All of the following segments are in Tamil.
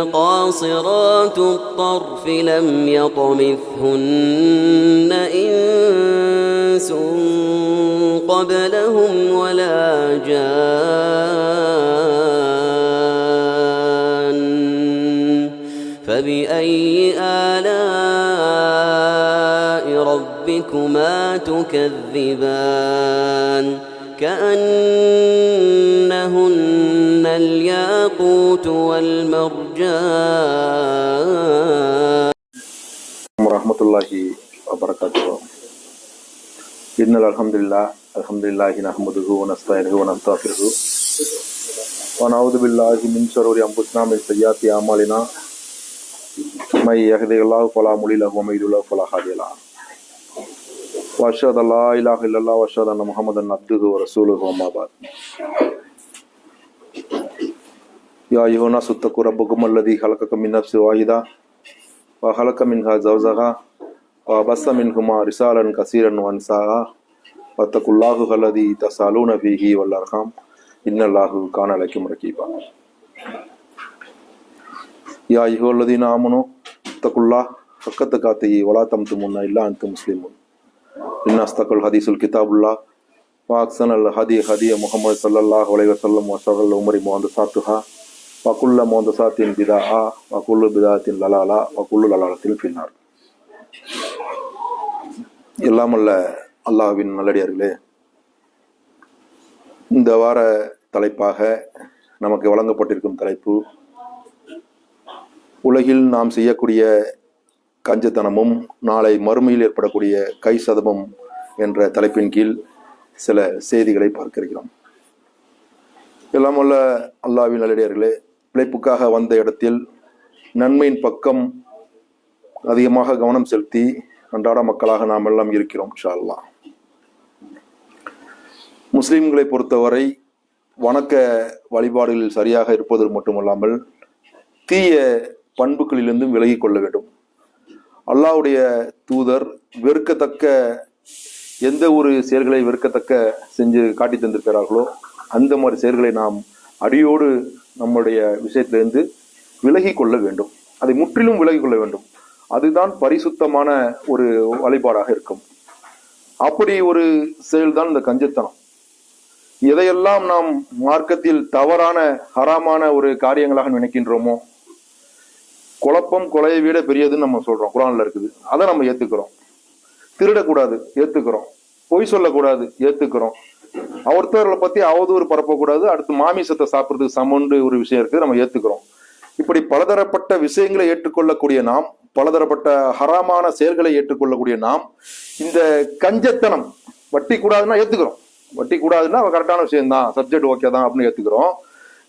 قاصرات الطرف لم يطمثهن إنس قبلهم ولا جان. فبأي آلاء ربكما تكذبان؟ كأنهن الياقوت والمرجان ورحمة الله وبركاته إن الحمد لله الحمد لله نحمده ونستعينه ونستغفره. ونعوذ بالله من شرور أنفسنا من سيئات أعمالنا. من يهده الله فلا مضل له ومن يضلل فلا هادي له. وأشهد أن لا إله إلا الله وأشهد أن محمدا عبده ورسوله أما بعد. يا أيها الناس اتقوا ربكم الذي خلقكم من نفس واحدة وخلق منها زوجها وبث منهما رسالا كثيرا ونساء واتقوا الله الذي تسألون فيه والأرحام إن الله كان عليكم رقيبا. يا أيها الذين آمنوا اتقوا الله حق تقاته ولا تموتن إلا أنتم مسلمون. إن أصدق الحديث الكتاب الله وأحسن الهدي هدي محمد صلى الله عليه وسلم وشر الأمور محدثاتها. வக்குள்ள மோந்தசாத்தின் பிதா ஆ வக்குள்ளு பிதாத்தின் லலாலா வக்குள்ளு லலாலத்தில் பின்னார் எல்லாமல்ல அல்லாஹ்வின் நல்லடியார்களே இந்த வார தலைப்பாக நமக்கு வழங்கப்பட்டிருக்கும் தலைப்பு உலகில் நாம் செய்யக்கூடிய கஞ்சத்தனமும் நாளை மறுமையில் ஏற்படக்கூடிய கை சதமும் என்ற தலைப்பின் கீழ் சில செய்திகளை பார்க்க இருக்கிறோம். எல்லாம் வல்ல அல்லாவின் நல்லடியார்களே பிழைப்புக்காக வந்த இடத்தில் நன்மையின் பக்கம் அதிகமாக கவனம் செலுத்தி அன்றாட மக்களாக நாம் எல்லாம் இருக்கிறோம் இன்ஷா அல்லாஹ் பொறுத்தவரை வணக்க வழிபாடுகளில் சரியாக இருப்பது மட்டுமல்லாமல் தீய பண்புகளிலிருந்தும் விலகி கொள்ள வேண்டும். அல்லாவுடைய தூதர் வெறுக்கத்தக்க எந்த ஒரு செயல்களை வெறுக்கத்தக்க செஞ்சு காட்டி தந்திருக்கிறார்களோ அந்த மாதிரி செயல்களை நாம் அடியோடு நம்முடைய விஷயத்திலிருந்து விலகி கொள்ள வேண்டும். அதை முற்றிலும் விலகி கொள்ள வேண்டும். அதுதான் பரிசுத்தமான ஒரு வழிபாடாக இருக்கும். அப்படி ஒரு செயல்தான் இந்த கஞ்சத்தனம். எதையெல்லாம் நாம் மார்க்கத்தில் தவறான ஹராமான ஒரு காரியங்களாக நினைக்கின்றோமோ குழப்பம் கொலையை விட பெரியதுன்னு நம்ம சொல்றோம். குரான்ல இருக்குது. அதை நம்ம ஏத்துக்கிறோம். திருடக்கூடாது ஏத்துக்கிறோம். பொய் சொல்லக்கூடாது ஏத்துக்கிறோம். ஒருத்தர்களை பத்தி அவதூறு பரப்பக்கூடாது. அடுத்து மாமிசத்தை சாப்பிட்றதுக்கு சமண்டு ஒரு விஷயம் இருக்குது நம்ம ஏத்துக்கிறோம். இப்படி பலதரப்பட்ட விஷயங்களை ஏற்றுக்கொள்ளக்கூடிய நாம் பலதரப்பட்ட ஹராமான செயல்களை ஏற்றுக்கொள்ளக்கூடிய நாம் இந்த கஞ்சத்தனம் வட்டி கூடாதுன்னா ஏத்துக்கிறோம். வட்டி கூடாதுன்னா கரெக்டான விஷயம் தான் சப்ஜெக்ட் ஓகே தான் அப்படின்னு ஏத்துக்கிறோம்.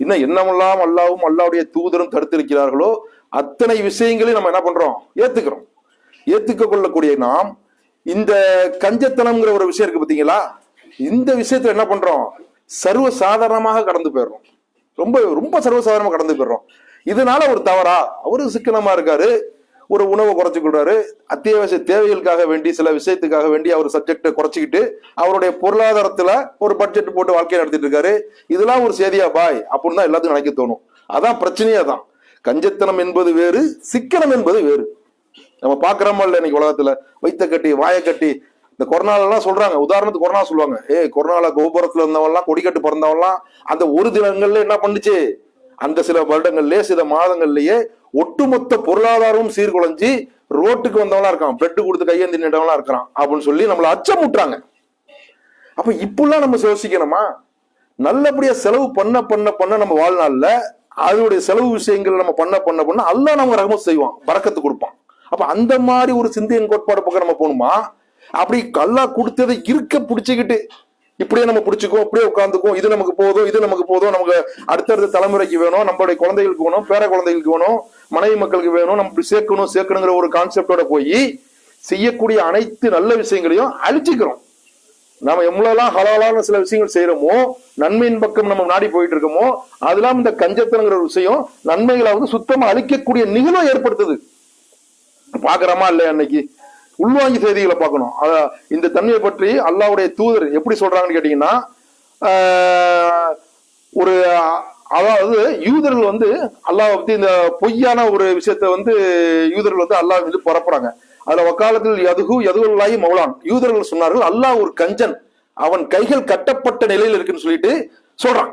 இன்னும் என்னமெல்லாம் அல்லாவும் அல்லாவுடைய தூதரும் தடுத்திருக்கிறார்களோ அத்தனை விஷயங்களையும் நம்ம என்ன பண்றோம்? ஏத்துக்கிறோம். ஏத்துக்க கொள்ளக்கூடிய நாம் இந்த கஞ்சத்தனம்ங்கிற ஒரு விஷயம் இருக்கு பாத்தீங்களா? இந்த விஷயத்துல என்ன பண்றோம்? சர்வ சாதாரணமாக கடந்து போயிடுறோம். ரொம்ப ரொம்ப சர்வசாதாரணமா கடந்து போயிடுறோம். இதனால ஒரு தவறா? அவரு சிக்கனமா இருக்காரு. ஒரு உணவை குறைச்சிக்கிறாரு அத்தியாவசிய தேவைகளுக்காக வேண்டி சில விஷயத்துக்காக வேண்டி அவர் சப்ஜெக்டை குறைச்சிக்கிட்டு அவருடைய பொருளாதாரத்துல ஒரு பட்ஜெட் போட்டு வாழ்க்கையை நடத்திட்டு இருக்காரு. இதெல்லாம் ஒரு செய்தியா பாய் அப்படின்னு தான் எல்லாத்துக்கும் நினைக்க தோணும். அதான் பிரச்சனையே தான் கஞ்சத்தனம் என்பது வேறு சிக்கனம் என்பது வேறு. நம்ம பாக்குறோமா இல்லை இன்னைக்கு உலகத்துல? வைத்த கட்டி வாயை கட்டி இந்த கொரோனாலலாம் சொல்றாங்க. உதாரணத்துக்கு கொரோனா சொல்லுவாங்க. ஏ கொரோனால கோபுரத்துல இருந்தவன்லாம் கொடிக்கட்டு பிறந்தவன்லாம் அந்த ஒரு தினங்கள்ல என்ன பண்ணுச்சு? அந்த சில வருடங்கள்லயே சில மாதங்கள்லயே ஒட்டுமொத்த பொருளாதாரமும் சீர்குலைஞ்சி ரோட்டுக்கு வந்தவங்களா இருக்கான். பிளட் கொடுத்து கையேந்தி நின்றவங்களா இருக்கிறான். அப்படின்னு சொல்லி நம்மள அச்சமுட்டுறாங்க. அப்ப இப்பெல்லாம் நம்ம யோசிக்கணுமா? நல்லபடியா செலவு பண்ண பண்ண பண்ண நம்ம வாழ்நாள்ல அதனுடைய செலவு விஷயங்கள் நம்ம பண்ண பண்ண பண்ண அல்ல நம்ம ரகமத் செய்வான். பறக்கத்து கொடுப்பான். அப்ப அந்த மாதிரி ஒரு சிந்தியன் கோட்பாடு பக்கம் நம்ம போகணுமா? அப்படி கல்லா கொடுத்ததை இருக்க பிடிச்சுக்கிட்டு இப்படியே நம்ம பிடிச்சிக்குவோம் இப்படியே உட்காந்துக்குவோம் இது நமக்கு போதும் இது நமக்கு போதும் நமக்கு அடுத்தடுத்த தலைமுறைக்கு வேணும். நம்மளுடைய குழந்தைகளுக்கு வேணும் பேர குழந்தைகளுக்கு வேணும் மனைவி மக்களுக்கு வேணும். நம்ம இப்படி சேர்க்கணும் சேர்க்கணுங்கிற ஒரு கான்செப்டோட போய் செய்யக்கூடிய அனைத்து நல்ல விஷயங்களையும் அழிச்சுக்கிறோம். நாம எவ்வளவுலாம் ஹலாலான சில விஷயங்கள் செய்யறோமோ நன்மையின் பக்கம் நம்ம நாடி போயிட்டு இருக்கோமோ அதெல்லாம் இந்த கஞ்சத்தனங்கிற ஒரு விஷயம் நன்மைகளை வந்து சுத்தமா அழிக்கக்கூடிய நிகழ்வை ஏற்படுத்துது. பாக்குறோமா இல்லையா அன்னைக்கு? உள்வாங்கி செய்திகளை பார்க்கணும். இந்த தன்மையை பற்றி அல்லாவுடைய தூதர் எப்படி சொல்றாங்கன்னு கேட்டீங்கன்னா ஒரு அதாவது யூதர்கள் வந்து அல்லாஹ் பத்தி இந்த பொய்யான ஒரு விஷயத்த வந்து யூதர்கள் வந்து அல்லாஹ் வந்து பரப்புறாங்க அதுல வக்காலத்தில் யதுகு எதுகுல்லாயி மௌலான். யூதர்கள் சொன்னார்கள் அல்லாஹ் ஒரு கஞ்சன். அவன் கைகள் கட்டப்பட்ட நிலையில் இருக்குன்னு சொல்லிட்டு சொல்றான்.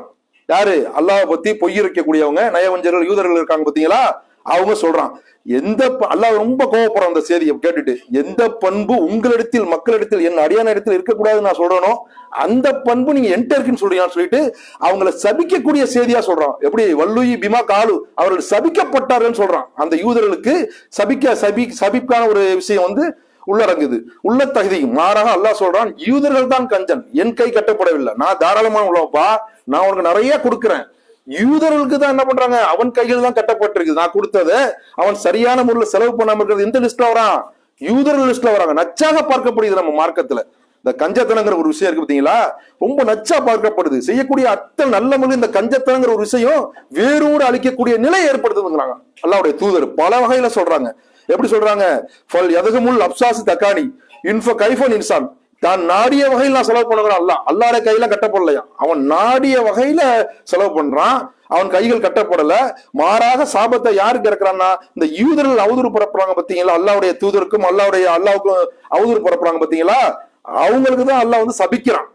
யாரு? அல்லாஹ் பத்தி பொய் இருக்கக்கூடியவங்க நயவஞ்சர்கள் யூதர்கள் இருக்காங்க பாத்தீங்களா அவங்க சொல்றான் எந்த ப- அல்லாஹ் ரொம்ப கோவப்படுறான் அந்த செய்தியை கேட்டுட்டு எந்த பண்பு உங்களிடத்தில் மக்களிடத்தில் என் அடியான இடத்தில் இருக்கக்கூடாதுன்னு நான் சொல்றேனோ அந்த பண்பு நீங்க என்கிட்ட இருக்குன்னு சொல்றீங்கன்னு சொல்லிட்டு அவங்கள சபிக்கக்கூடிய செய்தியா சொல்றான். எப்படி? வல்லுயி பிமா காலு அவர்கள் சபிக்கப்பட்டார்கள் சொல்றான். அந்த யூதர்களுக்கு சபிக்க சபி சபிக்கான ஒரு விஷயம் வந்து உள்ளடங்குது. உள்ள தகுதி மாறாக அல்லாஹ் சொல்றான் யூதர்கள் தான் கஞ்சன். என் கை கட்டப்படவில்லை. நான் தாராளமான உள்ளவப்பா நான் உனக்கு நிறைய கொடுக்குறேன். யூதர்களுக்கு தான் என்ன பண்றாங்க? அவன் கையில் தான் கட்டப்பட்டிருக்கு நான் கொடுத்ததை அவன் சரியான முறையில் செலவு பண்ணாம இருக்கிறது எந்த லிஸ்ட்ல வரான் யூதர்கள் லிஸ்ட்ல வராங்க. நச்சாக பார்க்கப்படுது நம்ம மார்க்கத்துல. இந்த கஞ்சத்தனங்கிற ஒரு விஷயம் இருக்கு பாத்தீங்களா ரொம்ப நச்சா பார்க்கப்படுது. செய்யக்கூடிய அத்தனை நல்ல முறையில் இந்த கஞ்சத்தனங்கிற ஒரு விஷயம் வேரோடு அழிக்கக்கூடிய நிலை ஏற்படுத்துதுங்கிறாங்க. அல்லாவுடைய தூதர் பல வகையில சொல்றாங்க. எப்படி சொல்றாங்க? ஃபல் முள் அப்சாஸ் தக்கானி இன்ஃபோ கைஃபோன் இன்சான் தான் நாடிய வகையில் நான் செலவு பண்ணுங்கிறான் அல்ல அல்லாட கையில கட்டப்படலையா? அவன் நாடிய வகையில செலவு பண்றான். அவன் கைகள் கட்டப்படல. மாறாக சாபத்தை யாருக்கு இறக்குறான்னா இந்த யூதர்கள் அவதூறு பரப்புறாங்க பாத்தீங்களா அல்லாவுடைய தூதருக்கும் அல்லாவுடைய அல்லாவுக்கும் அவதூறு பரப்புறாங்க பாத்தீங்களா அவங்களுக்கு தான் அல்லாஹ் வந்து சபிக்கிறான்.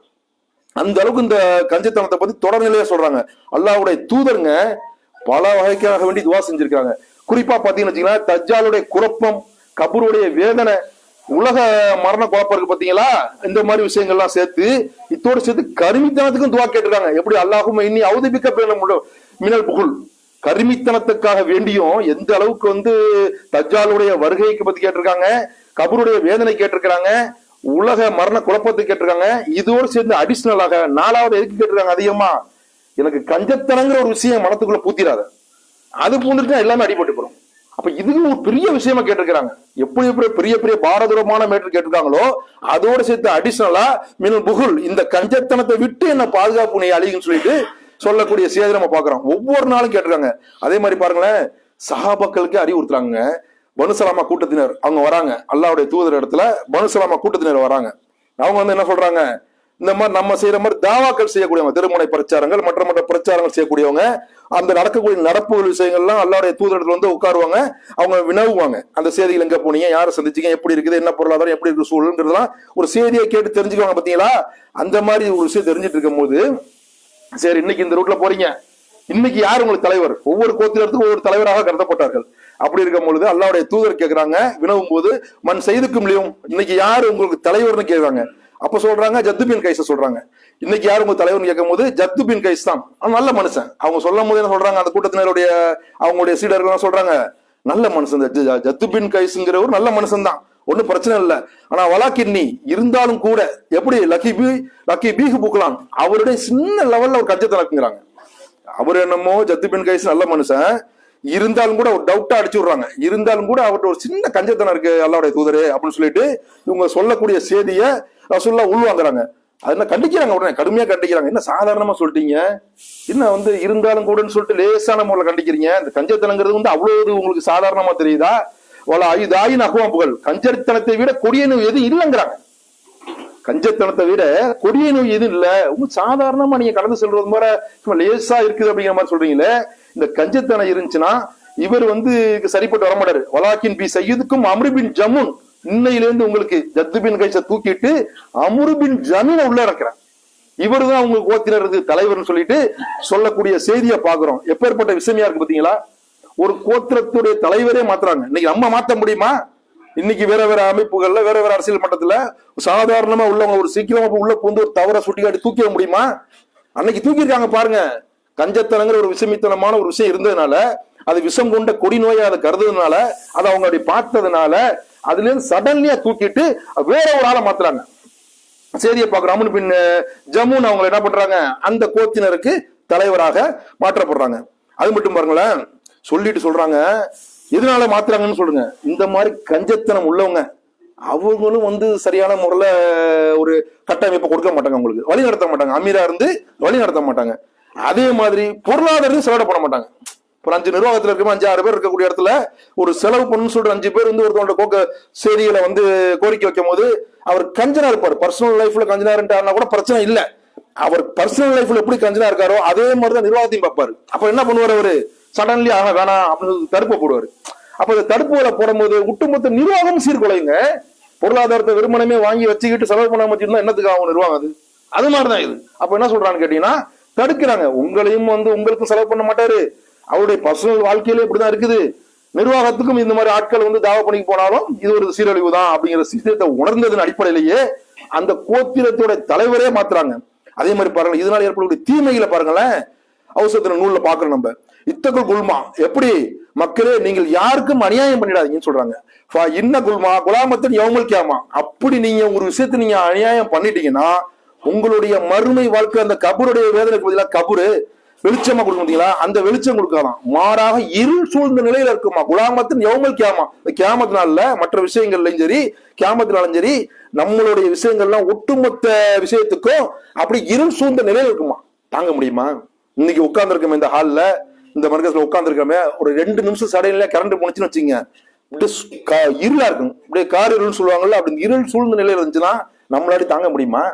அந்த அளவுக்கு இந்த கஞ்சத்தனத்தை பத்தி தொடர்நிலையா சொல்றாங்க. அல்லாவுடைய தூதருங்க பல வகைக்காக வேண்டி துவா செஞ்சிருக்காங்க குறிப்பா பாத்தீங்கன்னு வச்சுக்கலாம் தஜ்ஜாலுடைய குழப்பம் கபூருடைய வேதனை உலக மரண குழப்பம் இருக்கு பாத்தீங்களா? இந்த மாதிரி விஷயங்கள்லாம் சேர்த்து இத்தோடு சேர்த்து கருமித்தனத்துக்கும் துவா கேட்டுருக்காங்க. எப்படி அல்லாஹும் இனி அவதிப்பிக்க பேண முடியும் மினல் புகழ் கருமித்தனத்துக்காக வேண்டியும் எந்த அளவுக்கு வந்து தஜாலுடைய வருகைக்கு பத்தி கேட்டிருக்காங்க கபருடைய வேதனை கேட்டிருக்கிறாங்க உலக மரண குழப்பத்தை கேட்டிருக்காங்க இதோடு சேர்ந்து அடிஷனலாக நாலாவது எதுக்கு கேட்டிருக்காங்க அதிகமா? எனக்கு கஞ்சத்தனங்கிற ஒரு விஷயம் மனத்துக்குள்ள பூத்திராத. அது பூந்துட்டு எல்லாமே அடிபட்டு போடும் அப்ப இதுக்கு ஒரு பெரிய விஷயமா கேட்டிருக்கிறாங்க. எப்படி எப்படி பெரிய பெரிய பாரதூரமான மேட்டர் கேட்டிருக்காங்களோ அதோட சேர்த்து அடிஷனலா மினல் புகுல் இந்த கஞ்சத்தனத்தை விட்டு என்ன பாதுகாப்பு நீ அழிகுன்னு சொல்லிட்டு சொல்லக்கூடிய செய்தி நம்ம பாக்குறோம் ஒவ்வொரு நாளும் கேட்டிருக்காங்க. அதே மாதிரி பாருங்களேன் சஹாபாக்களுக்கு அறிவுறுத்துறாங்க. பனுசலாமா கூட்டத்தினர் அவங்க வராங்க. அல்லாவுடைய தூதர் இடத்துல பனுசலாமா கூட்டத்தினர் வராங்க. அவங்க வந்து என்ன சொல்றாங்க? இந்த மாதிரி நம்ம செய்யற மாதிரி தாவாக்கள் செய்யக்கூடியவங்க திருமுனை பிரச்சாரங்கள் மற்ற மற்ற பிரச்சாரங்கள் செய்யக்கூடியவங்க அந்த நடக்கக்கூடிய நடப்பு விஷயங்கள்லாம் அல்லாருடைய தூதரத்துல வந்து உட்காருவாங்க. அவங்க வினவுவாங்க. அந்த செய்திகள் எங்க போனீங்க யாரை சந்திச்சீங்க எப்படி இருக்குது என்ன பொருளாதாரம் எப்படி இருக்கு சூழல்ங்கிறதெல்லாம் ஒரு செய்தியை கேட்டு தெரிஞ்சுக்குவாங்க பாத்தீங்களா? அந்த மாதிரி ஒரு விஷயம் தெரிஞ்சிட்டு இருக்கும் போது சரி இன்னைக்கு இந்த ரூட்ல போறீங்க. இன்னைக்கு யார் உங்களுக்கு தலைவர்? ஒவ்வொரு கோத்திரத்துக்கும் ஒவ்வொரு தலைவராக கருதப்பட்டார்கள். அப்படி இருக்கும் பொழுது அல்லாவுடைய தூதர் கேட்கிறாங்க வினவும் போது மண் செய்துக்கும் இல்லையும் இன்னைக்கு யார் உங்களுக்கு தலைவர்னு கேட்கிறாங்க அப்ப சொல்றாங்க ஜத்துபின் கைஸ சொல்றாங்க. இன்னைக்கு யார் உங்க தலைவர்னு கேட்கும் போது ஜத்துபின் கைஸ் தான். நல்ல மனுஷன். அவங்க சொல்லும் போது என்ன சொல்றாங்க அந்த கூட்டத்தினருடைய அவங்களுடைய சீடர்கள் சொல்றாங்க நல்ல மனுஷன் ஜத்துபின் கைஸ்ங்கிற ஒரு நல்ல மனுஷன் தான். ஒன்றும் பிரச்சனை இல்லை. ஆனா வலாக்கின்னி இருந்தாலும் கூட எப்படி லக்கி பி லக்கி பீகு புக்கலாம் அவருடைய சின்ன லெவல்ல ஒரு கஞ்சத்தை நடக்குங்கிறாங்க அவர் என்னமோ ஜத்துபின் கைஸ் நல்ல மனுஷன். இருந்தாலும் கூட ஒரு டவுட்டா அடிச்சு விடுறாங்க. இருந்தாலும் கூட அவர்கிட்ட ஒரு சின்ன கஞ்சத்தனம் இருக்கு அல்லாவுடைய தூதரே அப்படின்னு சொல்லிட்டு இவங்க சொல்லக்கூடிய செய்தியை ரசுல்லா உள்வாங்குறாங்க. அதனால கண்டிக்கிறாங்க உடனே? கடுமையா கண்டிக்கிறாங்க. என்ன சாதாரணமா சொல்லிட்டீங்க? என்ன வந்து இருந்தாலும் கூடன்னு சொல்லிட்டு லேசான முறையில் கண்டிக்கிறீங்க? இந்த கஞ்சத்தனங்கிறது வந்து அவ்வளவு உங்களுக்கு சாதாரணமா தெரியுதா? வல ஐதாயின் அகுவாம்புகள் கஞ்சத்தனத்தை விட கொடிய நோய் எதுவும் இல்லைங்கிறாங்க. கஞ்சத்தனத்தை விட கொடிய நோய் எதுவும் இல்லை? உங்க சாதாரணமா நீங்க கடந்து செல்றது மாதிரி சும்மா லேசா இருக்குது அப்படிங்கிற மாதிரி சொல்றீங்களே இந்த கஞ்சத்தனம் இருந்துச்சுன்னா இவர் வந்து சரிப்பட்டு வரமாட்டாரு. வலாக்கின் பி சையதுக்கும் அம்ருபின் ஜமுன். இன்னையிலேருந்து உங்களுக்கு ஜத்துபின் கைச தூக்கிட்டு அம்ருபின் ஜமீனை உள்ள இறக்குறேன் இவர் தான் உங்க கோத்தினருக்கு தலைவர்னு சொல்லிட்டு சொல்லக்கூடிய செய்தியை பாக்குறோம் எப்பேற்பட்ட விஷயமா இருக்கு பாத்தீங்களா ஒரு கோத்திரத்துடைய தலைவரே மாத்துறாங்க. இன்னைக்கு நம்ம மாத்த முடியுமா? இன்னைக்கு வேற வேற அமைப்புகள்ல வேற வேற அரசியல் மட்டத்துல சாதாரணமா உள்ளவங்க ஒரு சீக்கிரமா உள்ள கொண்டு ஒரு தவற சுட்டி காட்டி தூக்கிட முடியுமா? அன்னைக்கு தூக்கியிருக்காங்க பாருங்க. கஞ்சத்தனங்கிற ஒரு விஷமித்தனமான ஒரு விஷயம் இருந்ததுனால அது விஷம் கொண்ட கொடி நோயை அதை கருதுனால அதை அவங்க அப்படி பார்த்ததுனால அதுல இருந்து சடன்லியா தூக்கிட்டு வேற ஒரு ஆளை மாத்துறாங்க. செய்தியை பார்க்கிறோம் பின் ஜம்முன்னு அவங்க என்ன பண்றாங்க? அந்த கோத்தினருக்கு தலைவராக மாற்றப்படுறாங்க. அது மட்டும் பாருங்களேன் சொல்லிட்டு சொல்றாங்க எதனால மாத்துறாங்கன்னு சொல்லுங்க. இந்த மாதிரி கஞ்சத்தனம் உள்ளவங்க அவங்களும் வந்து சரியான முறையில ஒரு கட்டமைப்பை கொடுக்க மாட்டாங்க அவங்களுக்கு. வழி நடத்த மாட்டாங்க. அமீரா இருந்து வழி நடத்த மாட்டாங்க. அதே மாதிரி பொருளாதாரத்தையும் செலவிட பண்ண மாட்டாங்க. ஒரு அஞ்சு நிர்வாகத்தில் இருக்க அஞ்சு ஆறு பேர் இருக்கக்கூடிய இடத்துல ஒரு செலவு பண்ணு சொல்ற அஞ்சு பேர் வந்து ஒருத்தவங்க கோக்க செய்திகளை வந்து கோரிக்கை வைக்கும் போது அவர் கஞ்சனா இருப்பார். பர்சனல் லைஃப்ல கஞ்சனா கூட பிரச்சனை இல்ல. அவர் பர்சனல் லைஃப்ல எப்படி கஞ்சனா இருக்காரோ அதே மாதிரி தான் நிர்வாகத்தையும் பார்ப்பாரு. அப்ப என்ன பண்ணுவார் அவரு? சடன்லி ஆக வேணாம் அப்படின்னு தடுப்பு போடுவார். போடுவாரு அப்ப இந்த தடுப்புகளை போடும்போது ஒட்டுமொத்த நிர்வாகம் சீர்குலைங்க பொருளாதாரத்தை வெறுமனமே வாங்கி வச்சுக்கிட்டு செலவு பண்ணாம வச்சிருந்தா என்னத்துக்கு ஆகும் நிர்வாகம் அது? அது மாதிரிதான் இது. அப்ப என்ன சொல்றான்னு கேட்டீங்கன்னா தடுக்கிறாங்க. உங்களையும் வந்து உங்களுக்கும் செலவு பண்ண மாட்டாரு. அவருடைய பர்சனல் வாழ்க்கையிலே இப்படிதான் இருக்குது. நிர்வாகத்துக்கும் இந்த மாதிரி ஆட்கள் வந்து தாவ பணிக்கு போனாலும் இது ஒரு சீரழிவு தான் அப்படிங்கிற சீரத்தை உணர்ந்ததன் அடிப்படையிலேயே அந்த கோத்திரத்தோட தலைவரே மாத்துறாங்க. அதே மாதிரி பாருங்க இதனால ஏற்படக்கூடிய தீமைகளை பாருங்களேன் அவசரத்துல நூல்ல பாக்குறோம் நம்ம. இத்தகுல் குல்மா எப்படி? மக்களே நீங்கள் யாருக்கும் அநியாயம் பண்ணிடாதீங்கன்னு சொல்றாங்க. ஃபா இன்ன குல்மா குலாமத்தின் எவமல் கேமா அப்படி நீங்க ஒரு விஷயத்தை நீங்க அநியாயம் பண்ணிட்டீங்கன்னா உங்களுடைய மறுமை வாழ்க்கை அந்த கபருடைய வேதனைக்கு பதிலாக கபரு வெளிச்சமா கொடுக்க முடியுங்களா அந்த வெளிச்சம் கொடுக்கலாம் மாறாக இருள் சூழ்ந்த நிலையில இருக்குமா? குலாமத்தின் யவுமல் கேமா இந்த கியாமத்து நாள்ல மற்ற விஷயங்கள்லயும் சரி கேமத்தினாலும் சரி நம்மளுடைய விஷயங்கள்லாம் ஒட்டுமொத்த விஷயத்துக்கும் அப்படி இருள் சூழ்ந்த நிலையில இருக்குமா? தாங்க முடியுமா? இன்னைக்கு உட்கார்ந்துருக்கோமே இந்த ஹால்ல இந்த மர்க்கஸ்ல உட்கார்ந்துருக்கோமே ஒரு ரெண்டு நிமிஷம் சடையில கரண்ட் போனுச்சுன்னு வச்சுங்க. இப்படியே இருளா இருக்கும். அப்படியே கார் இருள் சொல்லுவாங்கல்ல அப்படி இருள் சூழ்ந்த நிலையில இருந்துச்சுன்னா நம்மளாடி தாங்க முடியுமா?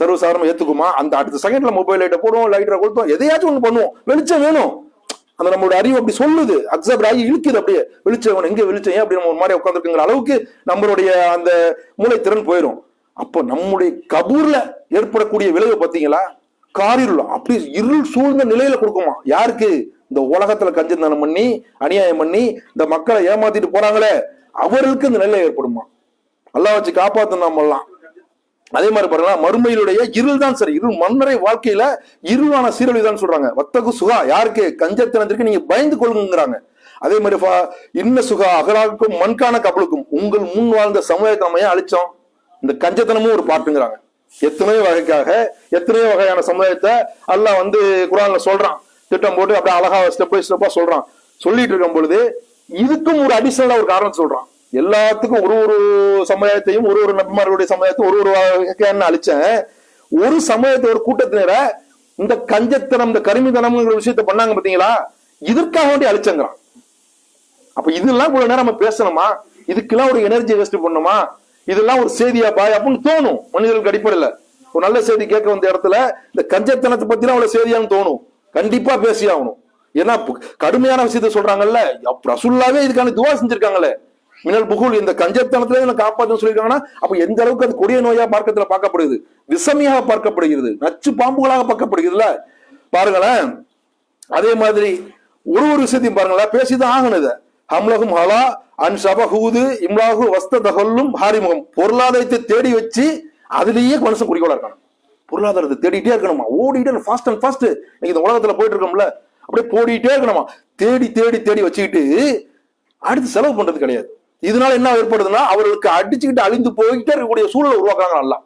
சர்வசாதாரணமா ஏத்துக்குமா? அந்த அடுத்த செகண்ட்ல மொபைல் லைட்டை போடுவோம் லைட்டரை கொடுத்தோம் எதையாச்சும் ஒண்ணு பண்ணுவோம். வெளிச்சம் வேணும். அந்த நம்மளோட அறிவு அப்படி சொல்லுது. அக்செப்ட் ஆகி இழுக்குது அப்படியே. வெளிச்சம் வேணும். எங்க வெளிச்சம்? ஏன் அப்படி நம்ம ஒரு மாதிரி உட்காந்துருக்குங்கிற அளவுக்கு நம்மளுடைய அந்த மூளைத்திறன் போயிடும் அப்போ நம்முடைய கபூர்ல ஏற்படக்கூடிய விளைவு பாத்தீங்களா காரிருள். அப்படி இருள் சூழ்ந்த நிலையில கொடுக்குமா? யாருக்கு? இந்த உலகத்துல கஞ்சந்தனம் பண்ணி அநியாயம் பண்ணி இந்த மக்களை ஏமாத்திட்டு போறாங்களே. அவர்களுக்கு இந்த நிலை ஏற்படுமா? நல்லா வச்சு காப்பாத்தணும் நாமெல்லாம் அதே மாதிரி பாருங்களா மறுமையிலுடைய இருள் தான் சரி. இருள் மன்னரை வாழ்க்கையில இருளான சீரழிவு தான் சொல்றாங்க. வத்தகு சுகா யாருக்கு? கஞ்சத்தனத்திற்கு நீங்க பயந்து கொள்ளுங்கிறாங்க அதே மாதிரி இன்ன சுகா அகராக்கும் மண்கான கபலுக்கும் உங்கள் முன் வாழ்ந்த சமுதாயத்தனமையை அழிச்சோம்? இந்த கஞ்சத்தனமும் ஒரு பாட்டுங்கிறாங்க. எத்தனையோ வகைக்காக எத்தனையோ வகையான சமுதாயத்தை அல்லாஹ் வந்து குரான்ல சொல்றான். திட்டம் போட்டு அப்படியே அழகா ஸ்டெப் பை ஸ்டெப்பா சொல்றான். சொல்லிட்டு இருக்கும் பொழுது இதுக்கும் ஒரு அடிஷனலா ஒரு காரணம் சொல்றான். எல்லாத்துக்கும் ஒரு ஒரு சமுதாயத்தையும் ஒரு ஒரு நபிமார்களுடைய சமுதாயத்தை ஒரு ஒரு வகையான அழிச்சேன். ஒரு சமுதாயத்தை ஒரு கூட்டத்தினரை இந்த கஞ்சத்தனம் இந்த கருமிதனம்ங்கிற விஷயத்த பண்ணாங்க பாத்தீங்களா? இதற்காக வேண்டி அழிச்சங்கிறான். அப்ப இதெல்லாம் இவ்வளவு நேரம் நம்ம பேசணுமா? இதுக்கெல்லாம் ஒரு எனர்ஜி வேஸ்ட் பண்ணுமா இதெல்லாம் ஒரு செய்தியா பாய் அப்படின்னு தோணும். மனிதர்களுக்கு அடிப்படையில. ஒரு நல்ல செய்தி கேட்க வந்த இடத்துல இந்த கஞ்சத்தனத்தை பத்திலாம் அவ்வளவு செய்தியான்னு தோணும். கண்டிப்பா பேசி ஆகணும். ஏன்னா கடுமையான விஷயத்த சொல்றாங்கல்ல. அப்புறம் ரசுல்லாவே இதுக்கான துவா செஞ்சிருக்காங்களே. மினல் புகுல் இந்த கஞ்சத்தனத்துல என்ன காப்பாத்துன்னு சொல்லியிருக்காங்கன்னா அப்ப எந்த அளவுக்கு அது கொடிய நோயா பார்க்கத்துல பார்க்கப்படுது விஷமியாக பார்க்கப்படுகிறது. நச்சு பாம்புகளாக பார்க்கப்படுகிறதுல. பாருங்களேன். அதே மாதிரி ஒரு ஒரு விஷயத்தையும் பாருங்களேன். பேசிதான் ஆகணும் இதை. ஹம்லகும் ஹலா அன் சபஹூது இம்லாகு வஸ்த தகல்லும் ஹாரிமுகம். பொருளாதாரத்தை தேடி வச்சு அதுலேயே மனுஷன் குறிக்கோளா இருக்கணும் பொருளாதாரத்தை தேடிட்டே இருக்கணுமா? ஓடிட்டே ஃபாஸ்ட் அண்ட் ஃபாஸ்ட் இன்னைக்கு இந்த உலகத்துல போயிட்டு இருக்கோம்ல. அப்படியே போடிட்டே இருக்கணுமா? தேடி தேடி தேடி வச்சுக்கிட்டு அடுத்து செலவு பண்றது கிடையாது. இதனால என்ன ஏற்படுதுன்னா அவர்களுக்கு அடிச்சுக்கிட்டு அழிந்து போய்கிட்டே இருக்கக்கூடிய சூழலை உருவாக்குறாங்க நல்லா.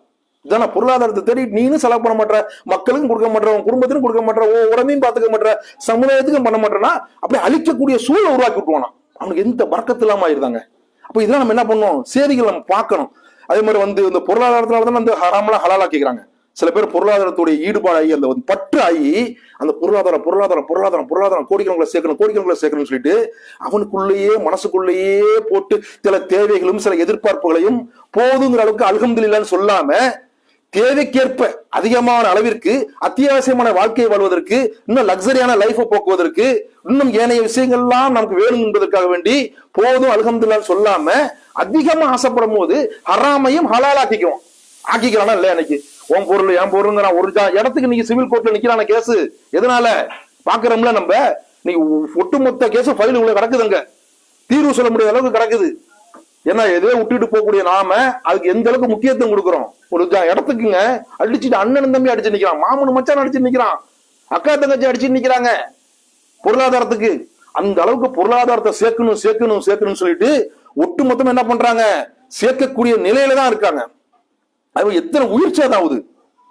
இதான பொருளாதாரத்தை தேடி நீனும் செலவு பண்ண மாட்ட மக்களுக்கும் கொடுக்க மாட்ட உன் குடும்பத்திനും கொடுக்க மாட்ட ஓ உடம்பையும் பார்த்துக்க மாட்ட சமுதாயத்துக்கும் பண்ண மாட்டேன்னா அப்படியே அழிக்கக்கூடிய சூழலை உருவாக்கி விட்டுவானா அவனுக்கு எந்த பறக்கத்து இல்லாம ஆயிருந்தாங்க. அப்ப இதெல்லாம் நம்ம என்ன பண்ணுவோம் செய்திகள் நம்ம பார்க்கணும். அதே மாதிரி வந்து இந்த பொருளாதாரத்தினால தான் அந்த ஹராமெல்லாம் ஹலாலாக்கிக்கிறாங்க. சில பேர் பொருளாதாரத்துடைய ஈடுபாடாகி அந்த பற்று ஆகி அந்த பொருளாதாரம் பொருளாதாரம் பொருளாதாரம் பொருளாதாரம் கோடிக்கணங்களை சேர்க்கணும் கோடிக்கணங்களை சேர்க்கணும்னு சொல்லிட்டு அவனுக்குள்ளேயே மனசுக்குள்ளேயே போட்டு சில தேவைகளும் சில எதிர்பார்ப்புகளையும் போதுங்கிற அளவுக்கு அழுகம்தில்லைன்னு சொல்லாம தேவைக்கேற்ப அதிகமான அளவிற்கு அத்தியாவசியமான வாழ்க்கையை வாழ்வதற்கு இன்னும் லக்ஸரியான லைஃபை போக்குவதற்கு இன்னும் ஏனைய விஷயங்கள்லாம் நமக்கு வேணும் என்பதற்காக வேண்டி போதும் அல்ஹம்துலில்லான்னு சொல்லாம அதிகமா ஆசைப்படும் போது ஹராமையும் ஹலாலாக்கிக்குவோம். ஆக்கிக்கிறானா இல்லையா இன்னைக்கு? உன் பொருள் என் பொருளுங்கிறான் ஒரு ஜா- இடத்துக்கு நீங்க சிவில் கோர்ட்ல நிக்கிறான கேஸ் எதனால பாக்குறோம்ல நம்ம? நீங்க ஒட்டுமொத்த கேஸ் ஃபைல் உள்ள கிடக்குதுங்க. தீர்வு சொல்ல முடியாத அளவுக்கு கிடக்குது. ஏன்னா எதையோ விட்டுட்டு போகக்கூடிய நாம அதுக்கு எந்த அளவுக்கு முக்கியத்துவம் கொடுக்குறோம்? ஒரு ஜா- இடத்துக்குங்க அடிச்சுட்டு அண்ணன் தம்பி அடிச்சு நிக்கிறான். மாமனு மச்சான் அடிச்சு நிக்கிறான். அக்கா தங்கச்சி அடிச்சு நிக்கிறாங்க. பொருளாதாரத்துக்கு. அந்த அளவுக்கு பொருளாதாரத்தை சேர்க்கணும் சேர்க்கணும் சேர்க்கணும்னு சொல்லிட்டு ஒட்டுமொத்தமா என்ன பண்றாங்க? சேர்க்கக்கூடிய நிலையில தான் இருக்காங்க. அது எத்தனை உயிர் சேதம் ஆகுது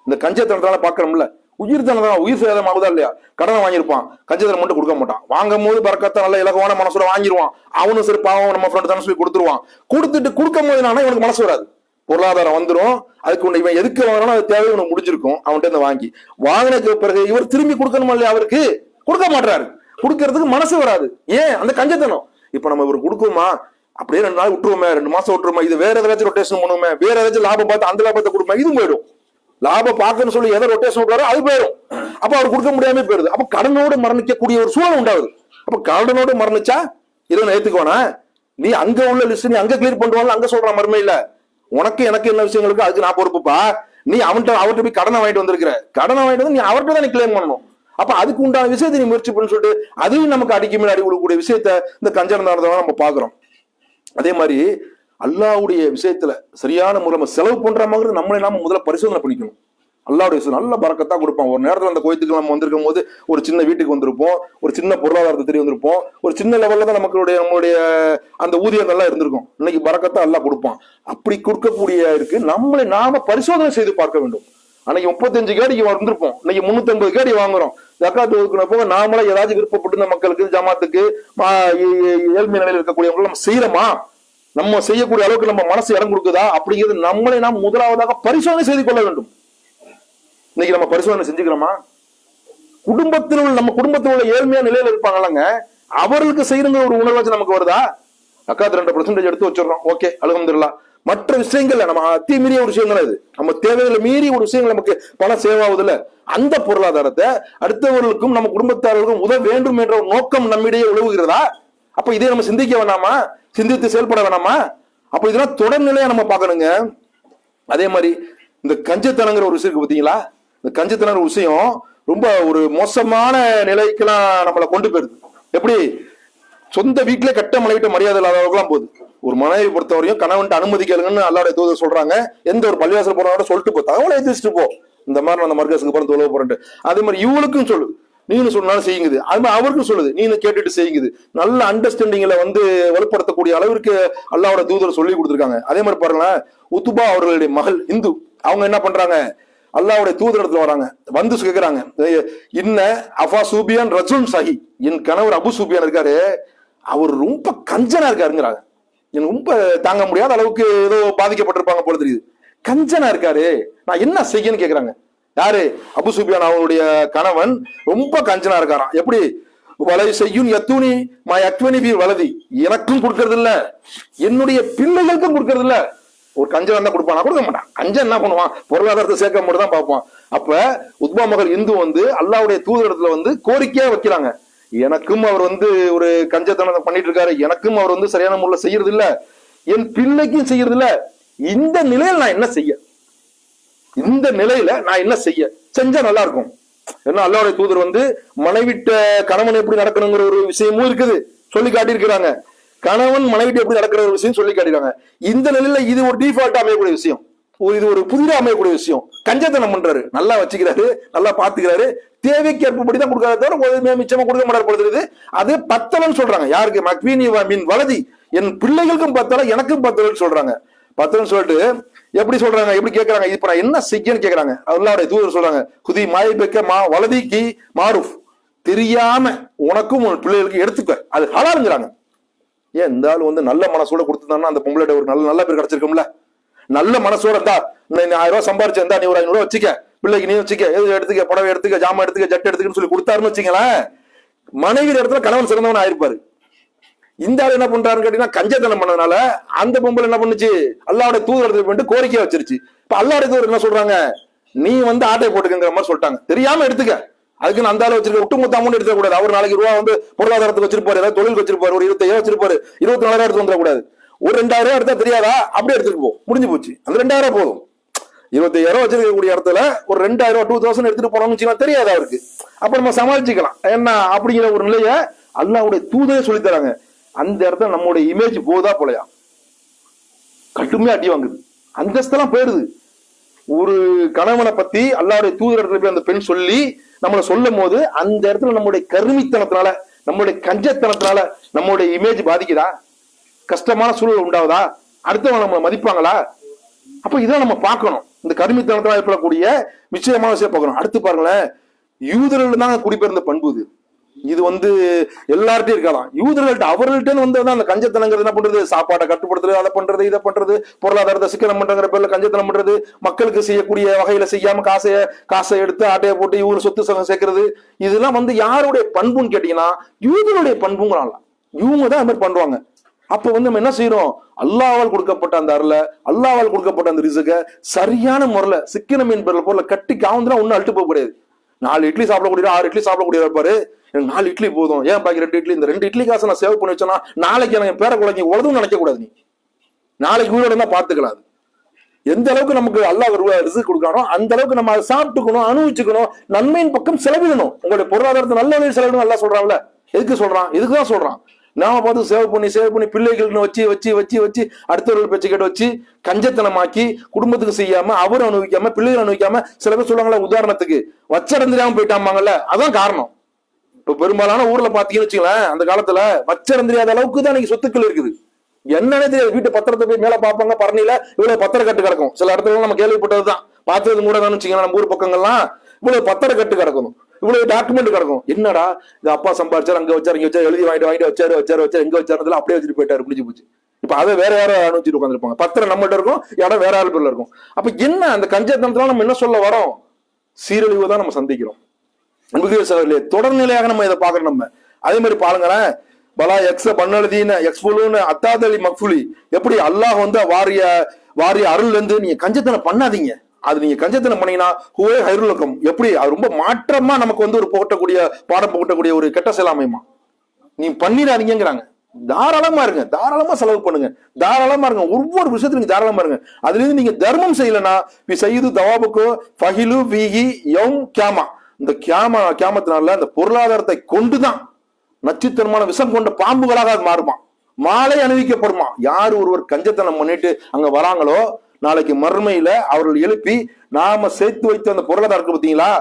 இந்த கஞ்சத்தனத்தால பாக்குறோம்ல உயிர் தனதான் உயிர் சேதம் ஆகுதா இல்லையா? கடனை வாங்கியிருப்பான். கஞ்சத்தனம் மட்டும் கொடுக்க மாட்டான். வாங்கும் போது பறக்கத்த நல்ல இலகுவான மனசோட வாங்கிடுவான் அவனும் சரி பாவம் நம்ம ஃப்ரெண்ட் தானே சொல்லி கொடுத்துருவான். கொடுத்துட்டு கொடுக்கும் போது இவனுக்கு மனசு வராது. பொருளாதாரம் வந்துடும் அதுக்கு உன்னை இவன் எதுக்கு வாங்கினாலும் அது தேவை உனக்கு முடிஞ்சிருக்கும். அவன்கிட்ட இருந்து வாங்கி. வாங்கினதுக்கு பிறகு இவர் திரும்பி கொடுக்கணுமா இல்லையா அவருக்கு? கொடுக்க மாட்டாரு கொடுக்கறதுக்கு மனசு வராது. ஏன்? அந்த கஞ்சத்தனம். இப்ப நம்ம இவர் கொடுக்குமா அப்படியே ரெண்டு நாள் விட்டுருவோமே ரெண்டு மாசம் விட்டுருமா இது வேற ஏதாச்சும் ரொட்டேஷன் பண்ணுவோமே வேற ஏதாச்சும் லாபம் பார்த்து அந்த லாபத்தை கொடுப்போம் இதுவும் போயிடும். லாபம் பார்க்கணும்னு சொல்லி எதை ரொட்டேஷன் விட்டாரோ அது போயிடும். அப்ப அவர் கொடுக்க முடியாம போயிருது அப்ப கடனோடு மரணிக்கக்கூடிய ஒரு சூழல் உண்டாகுது. அப்ப கடனோடு மரணிச்சா இதை ஏத்துக்கோனா நீ அங்க உள்ள லிஸ்ட் நீ அங்க கிளியர் பண்ணுவாங்க அங்க சொல்ற மருமை இல்ல. உனக்கு எனக்கு என்ன விஷயங்களுக்கு அதுக்கு நான் பொறுப்புப்பா? நீ அவன்கிட்ட அவர்கிட்ட போய் கடனை வாங்கிட்டு வந்திருக்கிற. கடனை வாங்கிட்டு வந்து நீ அவர்கிட்ட தான் நீ கிளைம் பண்ணணும். அப்ப அதுக்கு உண்டான விஷயத்தை நீ முயற்சி பண்ணு சொல்லிட்டு அதையும் நமக்கு அடிக்கமே அடி கொடுக்கக்கூடிய விஷயத்த இந்த கஞ்சன் நடந்தவங்க நம்ம பாக்குறோம் அதே மாதிரி அல்லாவுடைய விஷயத்துல சரியான முறை நம்ம செலவு பண்றோமாங்கிறது நம்மளை நாம முதல்ல பரிசோதனை பண்ணிக்கணும். அல்லாவுடைய விஷயம் நல்ல பறக்கத்தான் கொடுப்பான். ஒரு நேரத்தில் அந்த கோயத்துக்கு நம்ம வந்திருக்கும் போது ஒரு சின்ன வீட்டுக்கு வந்திருப்போம். ஒரு சின்ன பொருளாதாரத்தை தெரிய வந்திருப்போம். ஒரு சின்ன லெவல்ல தான் நம்மளுடைய நம்மளுடைய அந்த ஊதியங்கள்லாம் இருந்திருக்கும். இன்னைக்கு பறக்கத்தான் எல்லாம் கொடுப்பான். அப்படி கொடுக்கக்கூடிய இருக்கு. நம்மளை நாம பரிசோதனை செய்து பார்க்க வேண்டும். அன்னைக்கு முப்பத்தஞ்சு கேடிக்கு வந்திருப்போம். இன்னைக்கு முன்னூத்தி ஐம்பது கேடி வாங்குறோம். ஜக்காத் ஒதுக்கின போக ஏதாச்சும் விருப்பப்பட்டு இந்த மக்களுக்கு ஜமாத்துக்கு ஏழ்மை நிலையில் இருக்கக்கூடியவங்க நம்ம செய்யறோமா? நம்ம செய்யக்கூடிய அளவுக்கு நம்ம மனசு இடம் கொடுக்குதா? அப்படிங்கிறது நம்மளை நாம் முதலாவதாக பரிசோதனை செய்து கொள்ள வேண்டும். இன்னைக்கு நம்ம பரிசோதனை செஞ்சுக்கிறோமா? குடும்பத்தில் உள்ள நம்ம குடும்பத்தில் உள்ள ஏழ்மையான நிலையில இருப்பாங்கல்லங்க அவர்களுக்கு செய்யணுங்கிற ஒரு உணர்வாச்சு நமக்கு வருதா? அக்காத்து ரெண்டு பர்சன்டேஜ் எடுத்து வச்சிடறோம். ஓகே அலகம்துல்லா மற்ற விஷயங்கள்ல நம்ம அத்தி மீறிய ஒரு விஷயம் தானே இது. நம்ம தேவைகளை மீறி ஒரு விஷயங்கள் நமக்கு பணம் சேவாகுதுல்ல அந்த பொருளாதாரத்தை அடுத்தவர்களுக்கும் நம்ம குடும்பத்தாரர்களுக்கும் உதவ வேண்டும் என்ற ஒரு நோக்கம் நம்மிடையே உழவுகிறதா அப்ப இதை நம்ம சிந்திக்க வேணாமா? சிந்தித்து செயல்பட வேணாமா? அப்ப இதெல்லாம் தொடர்நிலையா நம்ம பார்க்கணுங்க. அதே மாதிரி இந்த கஞ்சத்தனங்கிற ஒரு விஷயம் இருக்கு இந்த கஞ்சத்தனங்கிற விஷயம் ரொம்ப ஒரு மோசமான நிலைக்கெல்லாம் நம்மளை கொண்டு போயிருது எப்படி? சொந்த வீட்டுல கட்ட மனைவிட்ட மரியாதை இல்லாதவர்களாம் போகுது. ஒரு மனைவி பொறுத்தவரையும் கணவன்ட்டு அனுமதி கேளுங்கன்னு அல்லாடைய தூதர் சொல்றாங்க. எந்த ஒரு பள்ளிவாசல் போறவங்க சொல்லிட்டு போ. தகவலை எதிர்த்துட்டு போ. இந்த மாதிரி நான் அந்த மர்கசுக்கு போறேன் தொழுவ போறேன்ட்டு. அதே மாதிரி இவளுக்கும் சொல்லுது நீனு சொன்னாலும் செய்யுங்குது. அது மாதிரி அவருக்கும் சொல்லுது. நீனு கேட்டுட்டு செய்யுங்குது. நல்ல அண்டர்ஸ்டாண்டிங்ல வந்து வலுப்படுத்தக்கூடிய அளவிற்கு அல்லாவோட தூதர் சொல்லி கொடுத்துருக்காங்க. அதே மாதிரி பாருங்களேன் உத்துபா அவர்களுடைய மகள் இந்து. அவங்க என்ன பண்றாங்க? அல்லாவுடைய தூதர் இடத்துல வராங்க. வந்து கேட்குறாங்க இன்ன அஃபா சூபியான் ரஜுன் சஹி. என் கணவர் அபு சூபியான் இருக்காரு. அவர் ரொம்ப கஞ்சனா இருக்காருங்கிறாங்க. ரொம்ப தாங்க முடியாத அளவுக்கு ஏதோ பாதிக்கப்பட்டிருப்பாங்க போல தெரியுது. கஞ்சனா இருக்காரு. நான் என்ன செய்யன்னு கேக்குறாங்க. யாரு? அபு சுபியான் அவருடைய கணவன் ரொம்ப கஞ்சனா இருக்காராம். எப்படி? வலை செய்யும் எத்துணி மா அக்வனி பி வலதி. எனக்கும் கொடுக்கறது இல்ல என்னுடைய பிள்ளைகளுக்கும் கொடுக்கறது இல்ல ஒரு கஞ்சன் தான் கொடுப்பானா? கொடுக்க மாட்டான். கஞ்சன் என்ன பண்ணுவான்? பொருளாதாரத்தை சேர்க்க மட்டும் தான் பார்ப்பான். அப்ப உத்மா மகள் இந்து வந்து அல்லாவுடைய தூதரத்துல வந்து கோரிக்கையா வைக்கிறாங்க. எனக்கும் அவர் வந்து ஒரு கஞ்சத்தனத்தை பண்ணிட்டு இருக்காரு எனக்கும் அவர் வந்து சரியான முறையில் செய்யறது இல்ல என் பிள்ளைக்கும் செய்யறது இல்ல இந்த நிலையில் நான் என்ன செய்ய? இந்த நிலையில நான் என்ன செய்ய? செஞ்சா நல்லா இருக்கும் ஏன்னா அல்லாவுடைய தூதர் வந்து மனைவிட்ட கணவன் எப்படி நடக்கணுங்கிற ஒரு விஷயமும் இருக்குது. சொல்லி காட்டியிருக்கிறாங்க. கணவன் மனைவிட்டு எப்படி நடக்கிற ஒரு விஷயம் சொல்லி காட்டிருக்காங்க இந்த நிலையில இது ஒரு டிஃபால்ட் அமையக்கூடிய விஷயம். இது ஒரு புதிதாக அமையக்கூடிய விஷயம். கஞ்சத்தனம் பண்றாரு. நல்லா வச்சுக்கிறாரு. நல்லா பாத்துக்கிறாரு தேவைக்கு ஏற்பபடி தான் கொடுக்காத தவிர மிச்சமா கொடுக்க மாட்டார் போல அது பத்தலன்னு சொல்றாங்க. யாருக்கு? மக்வீனி மீன் வலதி. என் பிள்ளைகளுக்கும் பத்தல எனக்கும் பத்தலன்னு சொல்றாங்க. பத்தலன்னு சொல்லிட்டு எப்படி சொல்றாங்க? எப்படி கேட்கறாங்க இப்ப நான் என்ன செய்யன்னு கேட்கறாங்க அல்லாவுடைய தூதர் சொல்றாங்க குதி மாயை பெக்க மா வலதிக்கு மாரூஃப் தெரியாம உனக்கும் உன் பிள்ளைகளுக்கு எடுத்துக்க. அது ஹலாலுங்கிறாங்க. ஏன் இந்த ஆள் வந்து நல்ல மனசோட கொடுத்துருந்தான்னா அந்த பொம்பளை ஒரு நல்ல நல்ல பேர் கிடைச்சிருக்கும்ல? நல்ல மனசோட இருந்தா நீ ஆயிரம் ரூபாய் சம்பாரிச்சிருந்தா நீ ஒரு ஐநூறு ரூபாய் வச்சுக்க. பிள்ளைக்கு நீ வச்சுக்க. எது எடுத்துக்க? புடவை எடுத்துக்க ஜாமான் எடுத்துக்க ஜட்டு எடுத்துக்கன்னு சொல்லி கொடுத்தாருன்னு வச்சுங்களேன். மனைவி இடத்துல கணவன் சிறந்தவன் ஆயிருப்பாரு. இந்த ஆள் என்ன பண்றாருன்னு கேட்டீங்கன்னா கஞ்சத்தனம் பண்ணதுனால அந்த பொம்பளை என்ன பண்ணுச்சு? அல்லாவோட தூதரத்துக்கு பண்ணிட்டு கோரிக்கையை வச்சிருச்சு. இப்ப அல்லாவுடைய தூதர் என்ன சொல்றாங்க? நீ வந்து ஆட்டை போட்டுக்கங்கிற மாதிரி சொல்லிட்டாங்க. தெரியாம எடுத்துக்க. அதுக்கு அந்த ஆள் வச்சிருக்க. ஒட்டுமொத்த அமௌண்ட் எடுத்துக்க கூடாது. அவர் நாளைக்கு ரூபா வந்து பொருளாதாரத்துக்கு வச்சிருப்பாரு ஏதாவது தொழில் வச்சிருப்பாரு ஒரு இருபத்தாயிரம் வச்சிருப்பாரு. இருபத்தி நாலாயிரம் எடுத்து வந்துடக்கூடாது. ஒரு ரெண்டாயிரம் ரூபாய் எடுத்தா தெரியாதா? அப்படியே எடுத்துட்டு போ. முடிஞ்சு போச்சு. அந்த ரெண்டாயிரம் போதும். இருபத்தாயிரம் வச்சிருக்கக்கூடிய இடத்துல ஒரு ரெண்டாயிரம் டூ தௌசண்ட் எடுத்துட்டு போறோம்னு வச்சுக்கலாம் தெரியாது அவருக்கு? அப்ப நம்ம சமாளிச்சுக்கலாம். என்ன அப்படிங்கிற ஒரு நிலைய அல்லாவுடைய தூதரே சொல்லித் தராங்க. அந்த இடத்துல நம்மளுடைய இமேஜ் போதா போலையா? கட்டுமையா அடி வாங்குது. அந்தஸ்தெல்லாம் போயிருது ஒரு கணவனை பத்தி அல்லாவுடைய தூதர் இடத்துல போய் அந்த பெண் சொல்லி நம்மளை சொல்லும் போது அந்த இடத்துல நம்மளுடைய கருமித்தனத்தினால நம்மளுடைய கஞ்சத்தனத்தினால நம்மளுடைய இமேஜ் பாதிக்குதா? கஷ்டமான சூழல் உண்டாவதா? அடுத்தவங்க நம்மளை மதிப்பாங்களா? அப்ப இதெல்லாம் நம்ம பார்க்கணும். இந்த கருமித்தனத்தினால் ஏற்படக்கூடிய நிச்சயமான விஷயம் பார்க்கணும். அடுத்து பாருங்களேன். யூதர்கள் தான் குடிபெயர்ந்த பண்பு இது. இது வந்து எல்லார்ட்டையும் இருக்கலாம். யூதர்கள்ட்ட அவர்கள்ட்ட வந்து அந்த கஞ்சத்தனங்கிறது என்ன பண்றது? சாப்பாட்டை கட்டுப்படுத்துறது அதை பண்றது இதை பண்றது பொருளாதாரத்தை சிக்கனம் பண்றங்கிற பேர்ல கஞ்சத்தனம் பண்றது மக்களுக்கு செய்யக்கூடிய வகையில செய்யாம காசைய காசை எடுத்து ஆட்டையை போட்டு இவரு சொத்து சங்கம் சேர்க்கறது. இதெல்லாம் வந்து யாருடைய பண்புன்னு கேட்டீங்கன்னா யூதருடைய பண்புங்கிறாங்களா இவங்க தான் அது மாதிரி பண்றாங்க அப்ப வந்து நம்ம என்ன செய்யறோம் அல்லாவால் கொடுக்கப்பட்ட அந்த அருளை அல்லாவால் கொடுக்கப்பட்ட அந்த ரிசுக சரியான முறையில சிக்கன மீன் பொருள் பொருளை கட்டி காவந்துனா ஒன்னும் அழுட்டு போக கூடாது நாலு இட்லி சாப்பிடக்கூடிய ஆறு இட்லி சாப்பிடக்கூடிய இருப்பாரு எனக்கு நாலு இட்லி போதும். ஏன் பாக்கி ரெண்டு இட்லி? இந்த ரெண்டு இட்லி காசை நான் சேவ் பண்ணி வச்சேன்னா நாளைக்கு எனக்கு பேர குழந்தைங்க உலகம் நினைக்க கூடாது நீ. நாளைக்கு உயிரோட தான் பாத்துக்கலாம் எந்த அளவுக்கு நமக்கு அல்லாஹ் ரிசு கொடுக்கானோ அந்த அளவுக்கு நம்ம அதை சாப்பிட்டுக்கணும் அனுபவிச்சுக்கணும் நன்மையின் பக்கம் செலவிடணும். உங்களுடைய பொருளாதாரத்தை நல்ல வழியில் செலவிடணும் நல்லா சொல்றாங்கல்ல எதுக்கு சொல்றான்? இதுக்கு தான் சொல்றான். நாம பார்த்து சேவ் பண்ணி சேவ் பண்ணி பிள்ளைகள்னு வச்சு வச்சு வச்சு வச்சு அடுத்தவர்கள் பேச்சு கேட்டு வச்சு கஞ்சத்தனமாக்கி குடும்பத்துக்கு செய்யாம அவரும் அனுபவிக்காம பிள்ளைகள் அனுபவிக்காம சில பேர் சொல்லுவாங்களா உதாரணத்துக்கு வச்சடம் போயிட்டாமாங்கல்ல அதான் காரணம். இப்ப பெரும்பாலான ஊர்ல பாத்தீங்கன்னு வச்சுங்களேன் அந்த காலத்துல வச்சடம் அளவுக்கு தான் இன்னைக்கு சொத்துக்கள் இருக்குது. என்னன்னே தெரியாது வீட்டு பத்திரத்தை போய் மேல பாப்பாங்க பரணியில இவ்வளவு பத்திர கட்டு கிடக்கும். சில இடத்துல நம்ம கேள்விப்பட்டதுதான். பார்த்தது கூட தான் வச்சுக்கலாம் நம்ம ஊர் பக்கங்கள்லாம் இவ்வளவு பத்திர கட்டு கிடக்கும் இவ்வளவு டாக்குமெண்ட் கிடக்கும். என்னடா? இது அப்பா சம்பாரிச்சாரு அங்க வச்சாரு இங்க வச்சாரு எழுதி வாங்கிட்டு வாங்கிட்டு வச்சாரு வச்சாரு வச்சாரு எங்க வச்சாரு அப்படியே வச்சுட்டு போயிட்டாரு முடிஞ்சு போச்சு. இப்ப அதை வேற யாரோ அனுப்பிச்சிட்டு உட்காந்துருப்பாங்க பத்திரம் நம்மகிட்ட இருக்கும் இடம் வேற ஆள் பேர்ல இருக்கும். அப்ப என்ன அந்த கஞ்சத்தனத்துல நம்ம என்ன சொல்ல வரோம்? சீரழிவு தான் நம்ம சந்திக்கிறோம். அன்புக்குரிய தொடர்நிலையாக நம்ம இதை பார்க்கணும் நம்ம. அதே மாதிரி பாருங்களேன். பலா எக்ஸ பண்ணழுதின்னு எக்ஸ்புலுன்னு அத்தாதலி மக்ஃபுலி. எப்படி அல்லாஹ் வந்து வாரிய வாரிய அருள் இருந்து நீங்க கஞ்சத்தனம் பண்ணாதீங்க. அது நீங்க கஞ்சத்தனம் பண்ணீங்கன்னா ஹுவே ஹைருலக்கம் எப்படி? அது ரொம்ப மாற்றமா நமக்கு வந்து ஒரு புகட்டக்கூடிய பாடம் புகட்டக்கூடிய ஒரு கெட்ட செலாமையுமா நீ பண்ணிடாதீங்கிறாங்க தாராளமா இருங்க. தாராளமா செலவு பண்ணுங்க. தாராளமா இருங்க. ஒவ்வொரு விஷயத்துல நீங்க தாராளமா இருங்க. அதுல இருந்து நீங்க தர்மம் செய்யலனா வி செய்து தவாபுக்கோ பகிலு வீகி யௌம் கியாமா. இந்த கியாமா கியாமத்தினால அந்த பொருளாதாரத்தை கொண்டுதான் நச்சுத்தனமான விஷம் கொண்ட பாம்புகளாக அது மாறுமா. மாலை அணிவிக்கப்படுமா. யார் ஒருவர் கஞ்சத்தனம் பண்ணிட்டு அங்க வராங்களோ நாளைக்கு மறுமையில அவர்கள் எழுப்பி நாம சேர்த்து வைத்த அந்த பொருளாதாரம் இருக்கு பாத்தீங்களா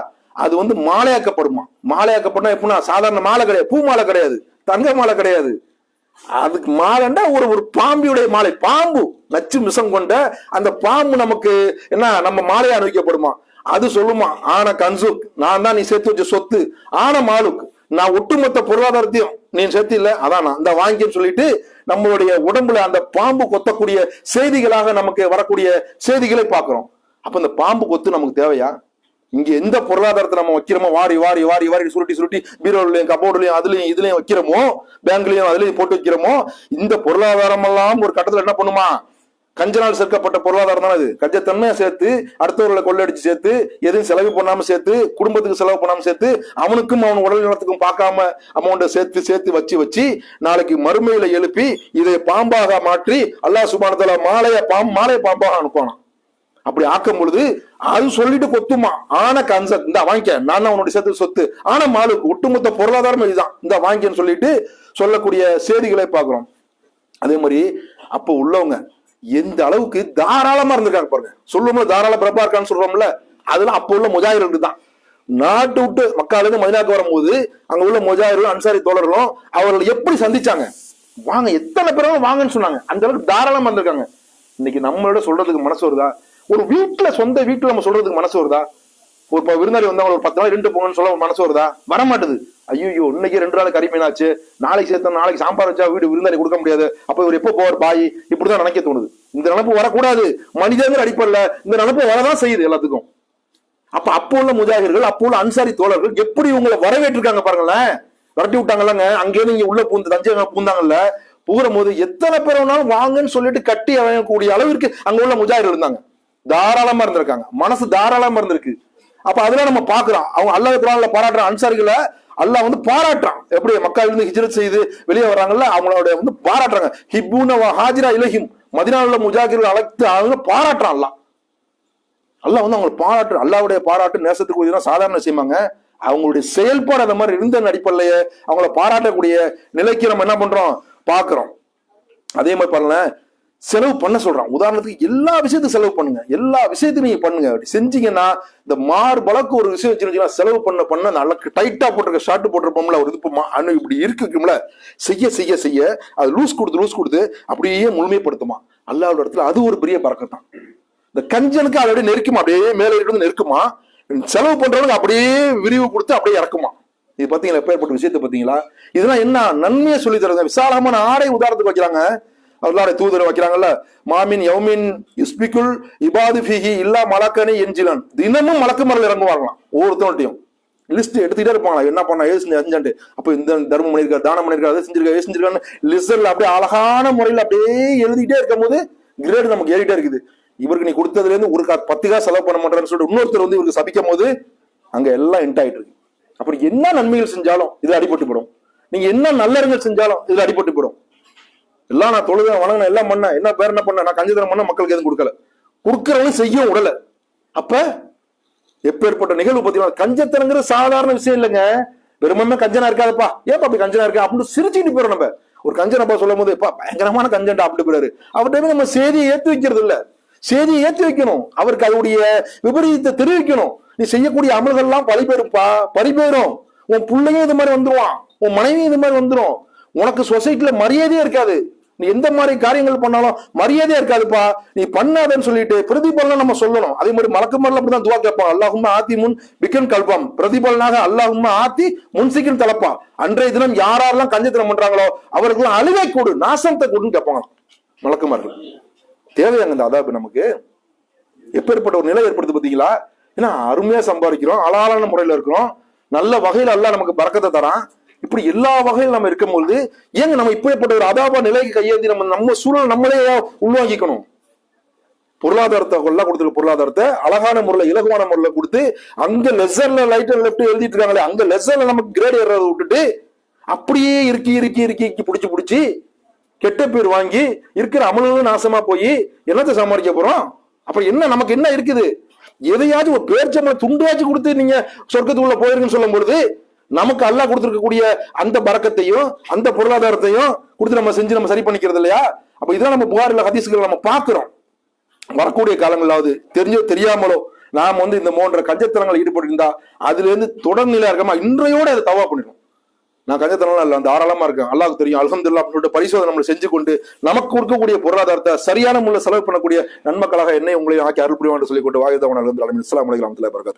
அது வந்து மாலையாக்கப்படுமா? மாலையாக்கப்படும் எப்படின்னா சாதாரண மாலை கிடையாது. பூ மாலை கிடையாது. தங்க மாலை கிடையாது. அதுக்கு மாலைண்டா ஒரு ஒரு பாம்பியுடைய மாலை. பாம்பு நச்சு மிசம் கொண்ட அந்த பாம்பு நமக்கு என்ன நம்ம மாலையா அணிவிக்கப்படுமா? அது சொல்லுமா ஆன கன்சுக். நான் தான் நீ சேர்த்து வச்ச சொத்து. ஆன மாலுக்கு நான் ஒட்டுமொத்த பொருளாதாரத்தையும் நீ சேர்த்து இல்லை. அதான் நான் இந்த வாங்கின்னு சொல்லிட்டு நம்மளுடைய உடம்புல அந்த பாம்பு கொத்தக்கூடிய செய்திகளாக நமக்கு வரக்கூடிய செய்திகளை பார்க்குறோம். அப்போ இந்த பாம்பு கொத்து நமக்கு தேவையா? இங்க எந்த பொருளாதாரத்தை நம்ம வைக்கிறோமோ வாரி வாரி வாரி வாரி சுருட்டி சுருட்டி பீரோலையும் கபோர்டுலயும் அதுலயும் இதுலயும் வைக்கிறோமோ பேங்க்லயும் அதுலயும் போட்டு வைக்கிறோமோ இந்த பொருளாதாரம் எல்லாம் ஒரு கட்டத்தில் என்ன பண்ணுமா? கஞ்சனால் சேர்க்கப்பட்ட பொருளாதாரம் தான் அது கஞ்சத்தன்மையை சேர்த்து அடுத்தவர்களை கொள்ளடிச்சு சேர்த்து எதுவும் செலவு பண்ணாம சேர்த்து குடும்பத்துக்கு செலவு பண்ணாம சேர்த்து அவனுக்கும் அவன் உடல் நலத்துக்கும் பார்க்காம அமௌண்ட்டை சேர்த்து சேர்த்து வச்சு வச்சு நாளைக்கு மறுமையில எழுப்பி இதை பாம்பாக மாற்றி அல்லாஹ் சுபானத்துல மாலைய பாம்பு மாலைய பாம்பாக அனுப்பானான் அப்படி ஆக்கும் பொழுது அது சொல்லிட்டு கொத்துமா. ஆன கன்செப்ட் இந்த வாங்கிக்க நான் தான் உன்னுடைய சேர்த்து சொத்து. ஆன மாலுக்கு ஒட்டுமொத்த பொருளாதாரம் இதுதான். இந்த வாங்கிக்கன்னு சொல்லிட்டு சொல்லக்கூடிய செய்திகளை பார்க்கிறோம். அதே மாதிரி அப்போ உள்ளவங்க எந்த அளவுக்கு தாராளமா இருந்திருக்காங்க பாருங்க. சொல்லும்போது தாராள பிரபா இருக்கான்னு சொல்றோம்ல அதெல்லாம் அப்போ உள்ள முஜாஹிர்கள் தான் நாட்டு விட்டு மக்கால இருந்து மதினாக்கு வரும்போது அங்க உள்ள முஜாஹிர்களும் அன்சாரி தோழர்களும் அவர்களை எப்படி சந்திச்சாங்க? வாங்க எத்தனை பேரும் வாங்கன்னு சொன்னாங்க. அந்த அளவுக்கு தாராளமா இருந்திருக்காங்க. இன்னைக்கு நம்மளோட சொல்றதுக்கு மனசு வருதா? ஒரு வீட்டுல சொந்த வீட்டுல நம்ம சொல்றதுக்கு மனசு வருதா? ஒரு விருந்தாளி வந்து ஒரு பத்து நாள் ரெண்டு போங்கன்னு சொல்ல மனசு வருதா? வர மாட்டுது ஐயோ இன்னைக்கு ரெண்டு நாள் கறி மீனாச்சு. நாளைக்கு சேர்த்தா நாளைக்கு சாம்பார் வச்சா வீடு விருந்தாளி கொடுக்க முடியாது. அப்ப இவர் எப்போ போவார் பாய்? இப்படிதான் நினைக்க தோணுது. இந்த நினப்பு வரக்கூடாது. மனிதங்கிற அடிப்படையில இந்த நினப்பு வரதான் செய்யுது எல்லாத்துக்கும். அப்ப அப்போ உள்ள முஜாகிர்கள் அப்போ உள்ள அன்சாரி தோழர்கள் எப்படி உங்களை வரவேற்றிருக்காங்க பாருங்களேன். விரட்டி விட்டாங்கல்லங்க. அங்கேயே நீங்க உள்ள பூந்து தஞ்சை பூந்தாங்கல்ல. புகுற போது எத்தனை பேர் வேணாலும் வாங்கன்னு சொல்லிட்டு கட்டி அவங்கக்கூடிய அளவிற்கு அங்க உள்ள முஜாகிர் இருந்தாங்க. தாராளமா இருந்திருக்காங்க. மனசு தாராளமா இருந்திருக்கு. அப்ப அதெல்லாம் நம்ம பாக்குறோம் அவங்க அல்லாஹ் குரான்ல பாராட்டுற அன்சாரிகளை அல்லாஹ் வந்து பாராட்டுறான். எப்படி மக்கள் இருந்து ஹிஜ்ரத் செய்து வெளியே வர்றாங்கல்ல அவங்களோட வந்து பாராட்டுறாங்க. ஹிப்பூன ஹாஜிரா இலஹிம். மதினாவில் முஜாகிர்கள் அழைத்து அவங்க பாராட்டுறான் அல்லாஹ். அல்லாஹ் வந்து அவங்களை பாராட்டு அல்லாவுடைய பாராட்டு நேசத்துக்கு உதவினா சாதாரண விஷயமாங்க. அவங்களுடைய செயல்பாடு அந்த மாதிரி இருந்த அடிப்படையிலேயே அவங்கள பாராட்டக்கூடிய நிலைக்கு நம்ம என்ன பண்றோம்? பாக்குறோம் அதே மாதிரி பாருங்களேன். செலவு பண்ண சொல்றான். உதாரணத்துக்கு எல்லா விஷயத்துக்கும் செலவு பண்ணுங்க. எல்லா விஷயத்தையும் நீங்க பண்ணுங்க. அப்படி செஞ்சீங்கன்னா இந்த மார்பளக்கு ஒரு விஷயம் வச்சுருந்தீங்கன்னா செலவு பண்ண பண்ண நல்லா டைட்டா போட்டிருக்க ஷார்ட் போட்டிருப்போம்ல ஒரு இது இப்போ அணு இப்படி இருக்கும்ல செய்ய செய்ய செய்ய அது லூஸ் கொடுத்து லூஸ் கொடுத்து அப்படியே முழுமைப்படுத்துமா? அல்லாவோட இடத்துல அது ஒரு பெரிய பறக்கம் தான் இந்த கஞ்சனுக்கு அதை அப்படியே நெருக்குமா? அப்படியே மேலே இருந்து நெருக்குமா? செலவு பண்றவனுக்கு அப்படியே விரிவு கொடுத்து அப்படியே இறக்குமா? இது பாத்தீங்களா? எப்பேற்பட்ட விஷயத்தை பாத்தீங்களா? இதெல்லாம் என்ன நன்மையை சொல்லி தருது? விசாலமான ஆடை உதாரணத்துக்கு வைக்கிறாங்க. அல்லாட தூதர் வைக்கிறாங்கல்ல மாமின் யௌமின் இஸ்பிகுல் இபாது ஃபிஹி இல்லா மலக்கனி எஞ்சிலன் தினமும் மலக்கு மரல் இறங்குவாங்களாம் ஒவ்வொருத்தவங்கள்ட்டையும். லிஸ்ட் எடுத்துக்கிட்டே இருப்பாங்களா என்ன பண்ணா ஏசு செஞ்சு செஞ்சான்ட்டு அப்போ இந்த தர்மம் பண்ணியிருக்காரு தானம் பண்ணிருக்காரு அதை செஞ்சிருக்காரு ஏது செஞ்சிருக்கான்னு லிஸ்ட்ல அப்படியே அழகான முறையில் அப்படியே எழுதிட்டே இருக்கும் போது கிரேடு நமக்கு ஏறிட்டே இருக்குது. இவருக்கு நீ கொடுத்ததுல இருந்து ஒரு கா- பத்து காசு செலவு பண்ண மாட்டேன்னு சொல்லிட்டு இன்னொருத்தர் வந்து இவருக்கு சபிக்கும் போது அங்க எல்லாம் இன்ட் ஆயிட்டு இருக்கு. அப்புறம் என்ன நன்மைகள் செஞ்சாலும் இது அடிபட்டு போடும். நீங்க என்ன நல்லறங்கள் செஞ்சாலும் இதுல அடிபட்டு போடும். எல்லாம் நான் தொழுத வணங்கின எல்லாம் பண்ணேன். என்ன பேர் என்ன பண்ண நான் கஞ்சதனம் பண்ண மக்களுக்கு எதுவும் கொடுக்கல. கொடுக்கறவங்க செய்ய விடல. அப்ப எப்பேற்பட்ட நிகழ்வு பார்த்தீங்கன்னா கஞ்சத்தனங்கிற சாதாரண விஷயம் இல்லைங்க. வெறுமமே கஞ்சனா இருக்காதுப்பா. ஏப்பா அப்படி கஞ்சனா இருக்கா? அப்படின்னு சிரிச்சுட்டு போறோம் நம்ம. ஒரு கஞ்சனப்பா சொல்லும் போது "எப்பா, பயங்கரமான கஞ்சன்டா அப்படி போயிடாரு அவர்கிட்ட நம்ம செய்தியை ஏத்து வைக்கிறது இல்ல. செய்தியை ஏத்து வைக்கணும். அவருக்கு அதோடைய விபரீதத்தை தெரிவிக்கணும். நீ செய்யக்கூடிய அமல்கள்லாம் பழிபெறுப்பா பறிபேறும் உன் பிள்ளையும் இது மாதிரி வந்துருவான். உன் மனைவியும் இது மாதிரி வந்துரும். உனக்கு சொசைட்டில மரியாதையே இருக்காது. நீ எந்த மாதிரி காரியங்கள் பண்ணாலும் மரியாதையா இருக்காதுப்பா. நீ பண்ணாதன்னு சொல்லிட்டு பிரதிபலனை நம்ம சொல்லணும். அதே மாதிரி மலக்கு மரல அப்படிதான் துவா கேட்பான். அல்லாஹும் ஆத்தி முன் பிக்கன் கல்பம் பிரதிபலனாக அல்லாஹும் ஆத்தி முன்சிக்கன் தலப்பா அன்றைய தினம் யாரெல்லாம் கஞ்சத்தனம் பண்றாங்களோ அவர்களுக்கு அழுகை கூடு நாசத்தை கூடுன்னு கேட்பாங்க மலக்குமார்கள் தேவையாங்க இந்த அதாபு நமக்கு? எப்பேற்பட்ட ஒரு நிலை ஏற்படுத்து பாத்தீங்களா ஏன்னா அருமையா சம்பாதிக்கிறோம் அலாலான முறையில இருக்கிறோம். நல்ல வகையில எல்லாம் நமக்கு பறக்கத்தை தரான். இப்படி எல்லா வகையிலும் நம்ம இருக்கும்பொழுது ஏங்க நம்ம இப்படிப்பட்ட ஒரு அதாபா நிலைக்கு கையேந்தி நம்ம நம்ம சூழல் நம்மளே உள்வாங்கிக்கணும். பொருளாதாரத்தை கொள்ள கொடுத்துருக்க பொருளாதாரத்தை. அழகான முறையில் இலகுவான முறையில் கொடுத்து அங்க லெசர்ல லைட் அண்ட் லெஃப்ட் எழுதிட்டு இருக்காங்களே அங்க லெசர்ல நமக்கு கிரேட் ஏறதை விட்டுட்டு அப்படியே இறுக்கி இறுக்கி இறுக்கி இறுக்கி பிடிச்சி பிடிச்சி கெட்ட பேர் வாங்கி இருக்கிற அமலும் நாசமா போய் என்னத்தை சமாளிக்க போறோம்? அப்புறம் என்ன நமக்கு என்ன இருக்குது? எதையாச்சும் ஒரு பேர்ச்சம்பளம் துண்டாச்சும் கொடுத்து நீங்க சொர்க்கத்துக்குள்ள போயிருங்கன்னு சொல்லும் பொழுது நமக்கு அல்லாஹ் கொடுத்துருக்கக்கூடிய அந்த பறக்கத்தையும் அந்த பொருளாதாரத்தையும் கொடுத்து நம்ம செஞ்சு நம்ம சரி பண்ணிக்கிறது இல்லையா? அப்ப இதெல்லாம் நம்ம புகாரில் ஹதீஸ்கள் நம்ம பார்க்கிறோம். வரக்கூடிய காலங்களாவது தெரிஞ்சோ தெரியாமலோ நாம் வந்து இந்த போன்ற கஞ்சத்தனங்கள் ஈடுபட்டிருந்தா அதுல இருந்து தொடர்நிலையா இருக்கமா இன்றையோட அதை தவா பண்ணிடும் நான் கஞ்சத்தனம் இல்ல தாராளமா இருக்கேன். அல்லாவுக்கு தெரியும். அல்ஹம்துலில்லாஹ் அப்படின்னு பரிசோதனை நம்மளை செஞ்சு கொண்டு நமக்கு கொடுக்கக்கூடிய பொருளாதாரத்தை சரியான முறையில் செலவு பண்ணக்கூடிய நன்மக்களாக என்னை உங்களை ஆக்கி அருள் புரியும் என்று சொல்லிக்கொண்டு வாயுதவன் அலமது அலமின் இஸ்லாம் அலைஹி பிறகு